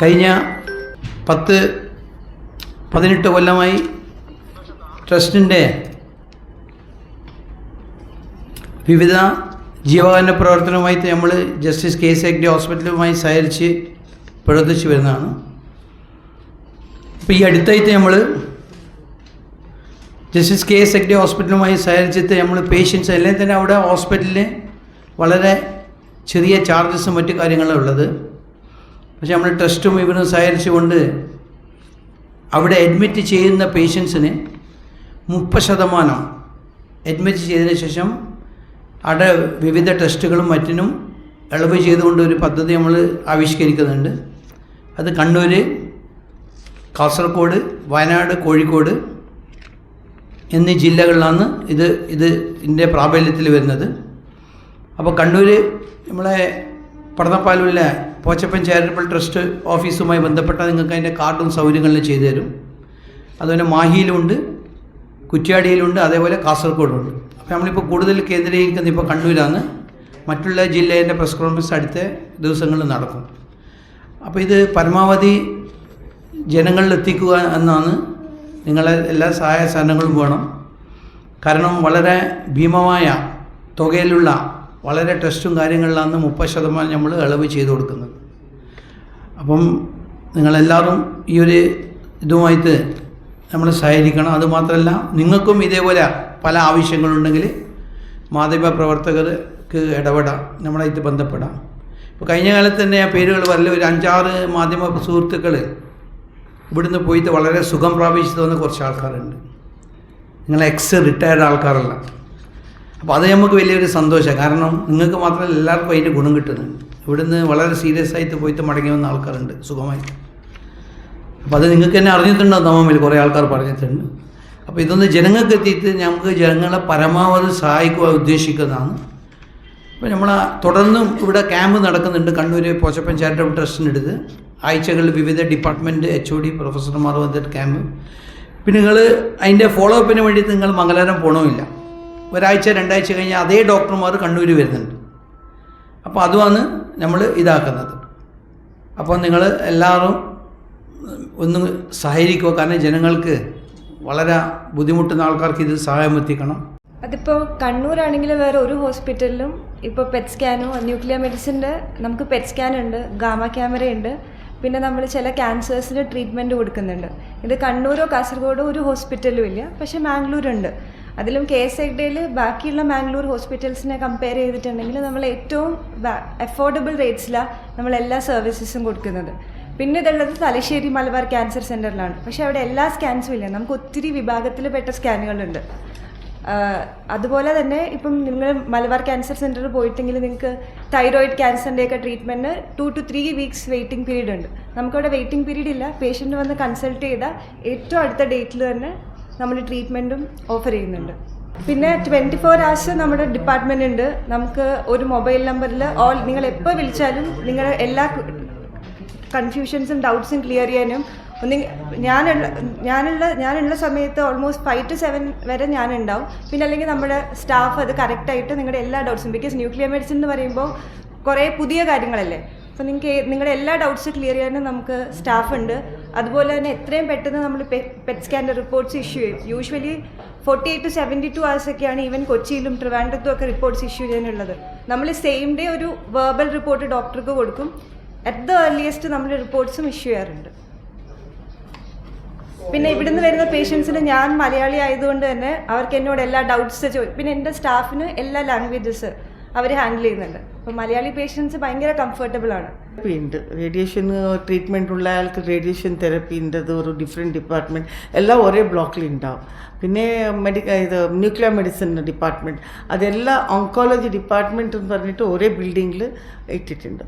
കഴിഞ്ഞ പത്ത് പതിനെട്ട് കൊല്ലമായി ട്രസ്റ്റിന്റെ വിവിധ ജീവകാരുണ്യ പ്രവർത്തനവുമായി നമ്മൾ ജസ്റ്റിസ് കെ എസ് എഗ്ഡി ഹോസ്പിറ്റലുമായി സഹകരിച്ച് പ്രവർത്തിച്ചു വരുന്നതാണ്. അപ്പോൾ ഈ അടുത്തായിട്ട് നമ്മൾ ജസ്റ്റിസ് കെ എഗ്ഡി ഹോസ്പിറ്റലുമായി സഹകരിച്ചിട്ട് നമ്മൾ പേഷ്യൻസ് അല്ലെങ്കിൽ തന്നെ അവിടെ ഹോസ്പിറ്റലിൽ വളരെ ചെറിയ ചാർജസും മറ്റു കാര്യങ്ങളും ഉള്ളത്. പക്ഷെ നമ്മൾ ട്രസ്റ്റും ഇവനും സഹകരിച്ചുകൊണ്ട് അവിടെ അഡ്മിറ്റ് ചെയ്യുന്ന പേഷ്യൻസിന് മുപ്പത് ശതമാനം അഡ്മിറ്റ് ചെയ്തതിന് ശേഷം അവിടെ വിവിധ ടെസ്റ്റുകളും മറ്റിനും ഇളവ് ചെയ്തുകൊണ്ട് ഒരു പദ്ധതി നമ്മൾ ആവിഷ്കരിക്കുന്നുണ്ട്. അത് കണ്ണൂർ കാസർഗോഡ് വയനാട് കോഴിക്കോട് എന്നീ ജില്ലകളിലാണ് ഇത് ഇത് ഇതിന്റെ പ്രാബല്യത്തിൽ വരുന്നത്. അപ്പോൾ കണ്ണൂർ നമ്മളെ പടന്നപ്പാലുള്ള പോച്ചപ്പൻ ചാരിറ്റബിൾ ട്രസ്റ്റ് ഓഫീസുമായി ബന്ധപ്പെട്ട നിങ്ങൾക്ക് അതിന്റെ കാർഡും സൗകര്യങ്ങളിലും ചെയ്തു തരും. അതുപോലെ മാഹിയിലുണ്ട് കുറ്റ്യാടിയിലുണ്ട് അതേപോലെ കാസർഗോഡുണ്ട്. അപ്പോൾ നമ്മളിപ്പോൾ കൂടുതൽ കേന്ദ്രീകരിക്കുന്നത് ഇപ്പോൾ കണ്ണൂരാണ്. മറ്റുള്ള ജില്ലേന്റെ പ്രസ് കോൺഫറൻസ് അടുത്ത ദിവസങ്ങളിൽ നടക്കും. അപ്പോൾ ഇത് പരമാവധി ജനങ്ങളിൽ എത്തിക്കുക എന്നാണ് നിങ്ങളെ എല്ലാ സഹായ സഹനങ്ങളും വേണം. കാരണം വളരെ ഭീമമായ തുകയിലുള്ള വളരെ ടെസ്റ്റും കാര്യങ്ങളിലാണ് മുപ്പത് ശതമാനം നമ്മൾ ഇളവ് ചെയ്തു കൊടുക്കുന്നത്. അപ്പം നിങ്ങളെല്ലാവരും ഈ ഒരു ഇതുമായിട്ട് നമ്മൾ സഹകരിക്കണം. അതുമാത്രമല്ല നിങ്ങൾക്കും ഇതേപോലെ പല ആവശ്യങ്ങളുണ്ടെങ്കിൽ മാധ്യമ പ്രവർത്തകർക്ക് ഇടപെടാം നമ്മളായിട്ട് ബന്ധപ്പെടാം. ഇപ്പോൾ കഴിഞ്ഞ കാലത്ത് തന്നെ ആ പേരുകൾ വരല ഒരു അഞ്ചാറ് മാധ്യമ സുഹൃത്തുക്കൾ ഇവിടുന്ന് പോയിട്ട് വളരെ സുഖം പ്രാപിച്ചു തോന്നുന്ന കുറച്ച് ആൾക്കാരുണ്ട്. നിങ്ങൾ എക്സ് റിട്ടയർഡ് ആൾക്കാരല്ല. അപ്പോൾ അത് നമുക്ക് വലിയൊരു സന്തോഷമാണ് കാരണം നിങ്ങൾക്ക് മാത്രമല്ല എല്ലാവർക്കും അതിന്റെ ഗുണം കിട്ടുന്നുണ്ട് ഇവിടുന്ന് വളരെ സീരിയസ് ആയിട്ട് പോയിട്ട് മടങ്ങി വന്ന ആൾക്കാരുണ്ട് സുഖമായിട്ട്. അപ്പോൾ അത് നിങ്ങൾക്ക് തന്നെ അറിഞ്ഞിട്ടുണ്ടോ തമ്മിൽ കുറേ ആൾക്കാർ പറഞ്ഞിട്ടുണ്ട്. അപ്പോൾ ഇതൊന്ന് ജനങ്ങൾക്ക് എത്തിയിട്ട് നമുക്ക് ജനങ്ങളെ പരമാവധി സഹായിക്കുക ഉദ്ദേശിക്കുന്നതാണ്. അപ്പോൾ നമ്മൾ തുടർന്നും ഇവിടെ ക്യാമ്പ് നടക്കുന്നുണ്ട് കണ്ണൂർ പോച്ചപ്പൻ ചാരിറ്റബിൾ ട്രസ്റ്റിന്റെ അടുത്ത്. ആഴ്ചകളിൽ വിവിധ ഡിപ്പാർട്ട്മെന്റ് എച്ച് ഒ ഡി പ്രൊഫസർമാർ വന്നിട്ട് ക്യാമ്പ് പിന്നെ നിങ്ങൾ അതിന്റെ ഫോളോ അപ്പിന് വേണ്ടിയിട്ട് നിങ്ങൾ മംഗലാരം പോകണമില്ല ഒരാഴ്ച രണ്ടാഴ്ച കഴിഞ്ഞാൽ അതേ ഡോക്ടർമാർ കണ്ണൂർ വരുന്നുണ്ട്. അപ്പോൾ അതുമാണ് നമ്മൾ ഇതാക്കുന്നത്. അപ്പോൾ നിങ്ങൾ എല്ലാവരും ഒന്ന് സഹകരിക്കുക. കാരണം ജനങ്ങൾക്ക് വളരെ ബുദ്ധിമുട്ടുന്ന ആൾക്കാർക്ക് ഇത് സഹായം എത്തിക്കണം. അതിപ്പോൾ കണ്ണൂരാണെങ്കിൽ വേറെ ഒരു ഹോസ്പിറ്റലിലും ഇപ്പോൾ പെറ്റ് സ്കാനോ ന്യൂക്ലിയർ മെഡിസിന്റെ നമുക്ക് പെറ്റ് സ്കാൻ ഉണ്ട് ഗാമ ക്യാമറ ഉണ്ട്. പിന്നെ നമ്മൾ ചില ക്യാൻസേഴ്സിന് ട്രീറ്റ്മെന്റ് കൊടുക്കുന്നുണ്ട്. ഇത് കണ്ണൂരോ കാസർഗോഡോ ഒരു ഹോസ്പിറ്റലും ഇല്ല. പക്ഷേ മാംഗ്ലൂരുണ്ട്. അതിലും കെ എസ് എഗ്ഡയിൽ ബാക്കിയുള്ള മാംഗ്ലൂർ ഹോസ്പിറ്റൽസിനെ കമ്പയർ ചെയ്തിട്ടുണ്ടെങ്കിൽ നമ്മൾ ഏറ്റവും അഫോർഡബിൾ റേറ്റ്സിലാണ് നമ്മൾ എല്ലാ സർവീസസും കൊടുക്കുന്നത്. പിന്നെ ഇതുള്ളത് തലശ്ശേരി മലബാർ ക്യാൻസർ സെന്ററിലാണ് പക്ഷേ അവിടെ എല്ലാ സ്കാൻസും ഇല്ല. നമുക്ക് ഒത്തിരി വിഭാഗത്തിൽ പെട്ട സ്കാനുകളുണ്ട് അതുപോലെ തന്നെ ഇപ്പം നിങ്ങൾ മലബാർ ക്യാൻസർ സെന്ററിൽ പോയിട്ടെങ്കിൽ നിങ്ങൾക്ക് തൈറോയിഡ് ക്യാൻസറിന്റെ ഒക്കെ treatment two to three weeks waiting period ഉണ്ട്. നമുക്കവിടെ വെയിറ്റിംഗ് പീരീഡ് ഇല്ല. പേഷ്യന്റ് വന്ന് കൺസൾട്ട് ചെയ്താൽ ഏറ്റവും അടുത്ത ഡേറ്റിൽ തന്നെ നമ്മൾ ട്രീറ്റ്മെന്റും ഓഫർ ചെയ്യുന്നുണ്ട്. പിന്നെ ട്വന്റി ഫോർ അവേഴ്സ് നമ്മുടെ ഡിപ്പാർട്ട്മെന്റ് ഉണ്ട്. നമുക്ക് ഒരു മൊബൈൽ നമ്പറിൽ ഓൾ നിങ്ങൾ എപ്പോൾ വിളിച്ചാലും നിങ്ങളുടെ എല്ലാ കൺഫ്യൂഷൻസും ഡൗട്ട്സും ക്ലിയർ ചെയ്യാനും ഒന്ന് ഞാനുള്ള ഞാനുള്ള ഞാനുള്ള സമയത്ത് ഓൾമോസ്റ്റ് ഫൈവ് ടു സെവൻ വരെ ഞാനുണ്ടാവും. പിന്നെ അല്ലെങ്കിൽ നമ്മുടെ സ്റ്റാഫ് അത് കറക്റ്റായിട്ട് നിങ്ങളുടെ എല്ലാ ഡൗട്ട്സും ബിക്കോസ് ന്യൂക്ലിയർ മെഡിസിൻ എന്ന് പറയുമ്പോൾ കുറേ പുതിയ കാര്യങ്ങളല്ലേ? അപ്പോൾ നിങ്ങൾക്ക് നിങ്ങളുടെ എല്ലാ ഡൗട്ട്സ് ക്ലിയർ ചെയ്യാനും നമുക്ക് സ്റ്റാഫ് ഉണ്ട്. അതുപോലെ തന്നെ എത്രയും പെട്ടെന്ന് നമ്മൾ പെറ്റ് സ്കാന്റെ റിപ്പോർട്ട്സ് ഇഷ്യൂ ചെയ്യും usually forty eight to seventy two hours ഒക്കെയാണ് ഈവൻ കൊച്ചിയിലും ട്രിവാൻഡ്രത്തും ഒക്കെ റിപ്പോർട്ട്സ് ഇഷ്യൂ ചെയ്യാനുള്ളത്. നമ്മൾ സെയിം ഡേ ഒരു വെർബൽ റിപ്പോർട്ട് ഡോക്ടർക്ക് കൊടുക്കും. അറ്റ് ദ ഏർലിയസ്റ്റ് നമ്മൾ റിപ്പോർട്ട്സും ഇഷ്യൂ ചെയ്യാറുണ്ട്. പിന്നെ ഇവിടുന്ന് വരുന്ന പേഷ്യൻസിന് ഞാൻ മലയാളി ആയതുകൊണ്ട് തന്നെ അവർക്ക് എന്നോട് എല്ലാ ഡൗട്ട്സ് ചോദിക്കും പിന്നെ എന്റെ സ്റ്റാഫിന് എല്ലാ ലാംഗ്വേജസ് അവർ ഹാൻഡിൽ ചെയ്യുന്നുണ്ട്. അപ്പോൾ മലയാളി പേഷ്യൻസ് ഭയങ്കര കംഫർട്ടബിൾ ആണ്. ഉണ്ട്. റേഡിയേഷൻ ട്രീറ്റ്മെന്റ് ഉള്ള ആൾക്ക് റേഡിയേഷൻ തെറപ്പിന്റെത് ഒരു ഡിഫറെന്റ് ഡിപ്പാർട്ട്മെന്റ് എല്ലാം ഒരേ ബ്ലോക്കിൽ ഉണ്ടാവും പിന്നെ മെഡിക്ക ഇത് ന്യൂക്ലിയർ മെഡിസിൻ ഡിപ്പാർട്ട്മെന്റ് അതെല്ലാം ഓങ്കോളജി ഡിപ്പാർട്ട്മെന്റ് എന്ന് പറഞ്ഞിട്ട് ഒരേ ബിൽഡിങ്ങിൽ ഇട്ടിട്ടുണ്ട്.